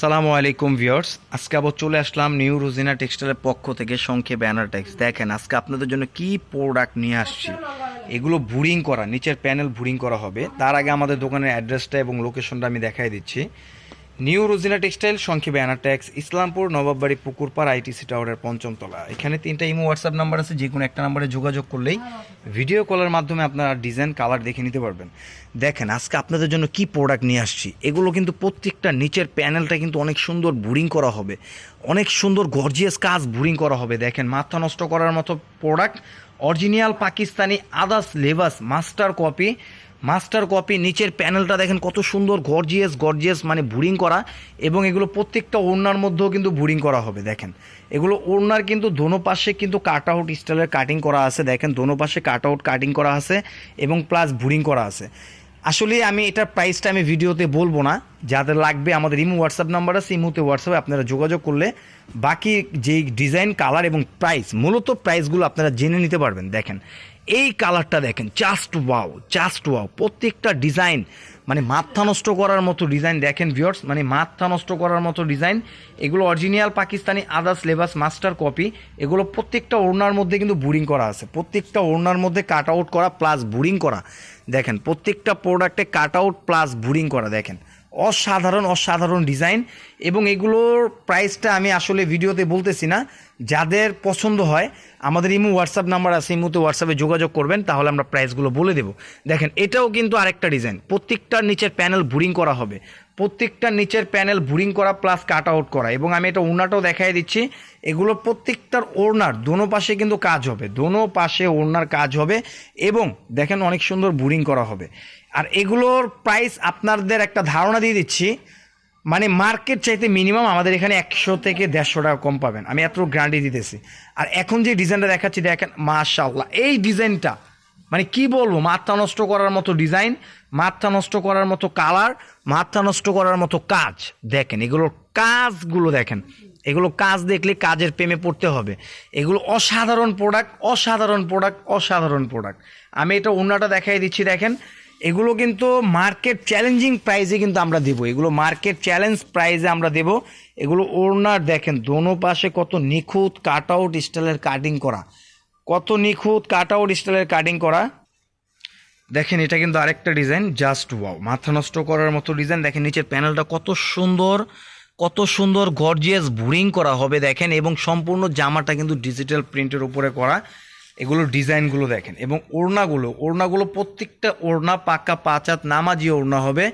সালামু আলাইকুম ভিওর্স আজকে আবার চলে আসলাম নিউ রোজিনা টেক্সটাইলের পক্ষ থেকে সংক্ষেপ ব্যানার টেক্স দেখেন, আজকে আপনাদের জন্য কি প্রোডাক্ট নিয়ে আসছি? এগুলো বুরিং করা, নিচের প্যানেল বুরিং করা হবে। তার আগে আমাদের দোকানের অ্যাড্রেসটা এবং লোকেশনটা আমি দেখাই দিচ্ছি। নিউ রোজিনা টেক্সটাইল, সংক্ষেপে banner tax, Islampur, Nawabbari, Pukurpar, ITC টাওয়ারের পঞ্চমতলা এখানে তিনটা ইমো হোয়াটসঅ্যাপ নাম্বার আছে যে কোনো একটা নাম্বারে যোগাযোগ করলেই ভিডিও কলের মাধ্যমে আপনারা ডিজাইন, কালার দেখে নিতে পারবেন। দেখেন, আজকে আপনাদের জন্য কি প্রোডাক্ট নিয়ে আসছি? এগুলো কিন্তু প্রত্যেকটা নিচের প্যানেলটা কিন্তু অনেক সুন্দর বুরিং করা হবে। অনেক সুন্দর গর্জিয়াস কাজ বুরিং করা হবে। দেখেন, মাথা নষ্ট করার মতো প্রোডাক্ট অরিজিনাল পাকিস্তানি আদার্স লেবাস মাস্টার কপি মাস্টার কপি, নিচের প্যানেলটা দেখেন কত সুন্দর গর্জিয়াস গর্জিয়াস মানে বুরিং করা, এবং এগুলো প্রত্যেকটা ওড়নার মধ্যেও কিন্তু বুরিং করা হবে, দেখেন। এগুলো ওড়নার কিন্তু দোনো পাশে কিন্তু কাট আউট স্টাইলের কাটিং করা আছে, দেখেন, দোনো পাশে কাট আউট কাটিং করা আছে, এবং প্লাস বুরিং করা আছে। আসলে আমি এটার প্রাইসটা আমি ভিডিওতে বলব না, যাদের লাগবে আমাদের ইমো হোয়াটসঅ্যাপ নাম্বার আছে, ইমোতে হোয়াটসঅ্যাপে আপনারা যোগাযোগ করলে বাকি যেই ডিজাইন কালার এবং প্রাইস মূলত প্রাইসগুলো আপনারা জেনে নিতে পারবেন, দেখেন। এই কালারটা দেখেন জাস্ট ওয়াও জাস্ট ওয়াও প্রত্যেকটা ডিজাইন মানে মাথা নষ্ট করার মতো ডিজাইন দেখেন ভিওর্স মানে মাথা নষ্ট করার মতো ডিজাইন এগুলো অরিজিনাল পাকিস্তানি আদার্স লেবাস মাস্টার কপি এগুলো প্রত্যেকটা ওড়নার মধ্যে কিন্তু বুরিং করা আছে। প্রত্যেকটা ওড়নার মধ্যে কাট আউট করা প্লাস বুরিং করা। দেখেন, প্রত্যেকটা প্রোডাক্টে কাট আউট প্লাস বুরিং করা, দেখেন। অসাধারণ অসাধারণ ডিজাইন এবং এগুলোর প্রাইসটা আমি আসলে ভিডিওতে বলতেছি না। যাদের পছন্দ হয়, আমাদের ইমু হোয়াটসঅ্যাপ নাম্বার আছে, ইমোতে হোয়াটসঅ্যাপে যোগাযোগ করবেন, তাহলে আমরা প্রাইসগুলো বলে দেবো। দেখেন, এটাও কিন্তু আরেকটা ডিজাইন প্রত্যেকটার নিচের প্যানেল বুরিং করা হবে। প্রত্যেকটা নিচের প্যানেল বুরিং করা প্লাস কাট আউট করা। এবং আমি এটা ওড়নাটাও দেখাই দিচ্ছি। এগুলো প্রত্যেকটার ওড়নার, দোনো পাশে কিন্তু কাজ হবে। দোনো পাশে ওড়নার কাজ হবে এবং দেখেন অনেক সুন্দর বুরিং করা হবে। আর এগুলোর প্রাইস আপনাদের একটা ধারণা দিয়ে দিচ্ছি। মানে মার্কেট চাইতে মিনিমাম আমাদের এখানে একশো থেকে দেড়শো টাকা কম পাবেন। আমি এত গ্যারান্টি দিতেছি। আর এখন যে ডিজাইনটা দেখাচ্ছি, দেখেন মাশাল্লাহ এই ডিজাইনটা মানে কি বলব, মাথা নষ্ট করার মতো ডিজাইন মাথা নষ্ট করার মতো কালার মাথা নষ্ট করার মতো কাজ। দেখেন, এগুলোর কাজগুলো দেখেন। এগুলো কাজ দেখলে কাজের প্রেমে পড়তে হবে। এগুলো অসাধারণ প্রোডাক্ট অসাধারণ প্রোডাক্ট অসাধারণ প্রোডাক্ট আমি এটা অন্যটা দেখাই দিচ্ছি, দেখেন। এগুলো কিন্তু মার্কেট চ্যালেঞ্জিং প্রাইসে কিন্তু আমরা দেবো। এগুলো মার্কেট চ্যালেঞ্জ প্রাইসে আমরা দেব। এগুলো ওড়নার দেখেন, দোনো পাশে কত নিখুঁত কাট আউট স্টাইলের কাটিং করা। কত নিখুঁত কাট আউট স্টাইলের কাটিং করা। দেখেন, এটা কিন্তু আরেকটা ডিজাইন জাস্ট ওয়াও মাথা নষ্ট করার মতো ডিজাইন দেখেন, নিচের প্যানেলটা কত সুন্দর কত সুন্দর গর্জিয়াস বুরিং করা হবে, দেখেন। এবং সম্পূর্ণ জামাটা কিন্তু ডিজিটাল প্রিন্টের উপরে করা। এগুলোর ডিজাইনগুলো দেখেন এবং ওড়নাগুলো ওড়নাগুলো প্রত্যেকটা ওড়না পাকা পাঁচাত নামাজি ওড়না হবে।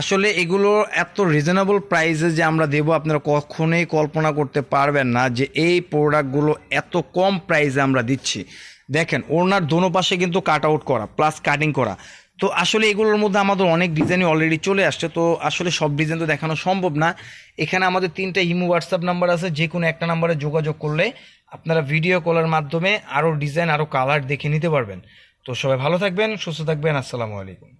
আসলে এগুলো এত রিজনেবল প্রাইসে যে আমরা দেব, আপনারা কখনোই কল্পনা করতে পারবেন না যে এই প্রোডাক্টগুলো এত কম প্রাইসে আমরা দিচ্ছি। দেখেন, ওড়নার দোনো পাশে কিন্তু কাট আউট করা প্লাস কাটিং করা। তো আসলে এগুলোর মধ্যে আমাদের অনেক ডিজাইনই অলরেডি চলে আসছে, তো আসলে সব ডিজাইন তো দেখানো সম্ভব না। এখানে আমাদের তিনটা ইমো হোয়াটসঅ্যাপ নাম্বার আছে, যে কোনো একটা নাম্বারে যোগাযোগ করলে আপনারা ভিডিও কলের মাধ্যমে আরও ডিজাইন আরও কালার দেখে নিতে পারবেন। তো সবাই ভালো থাকবেন, সুস্থ থাকবেন, আসসালামু আলাইকুম।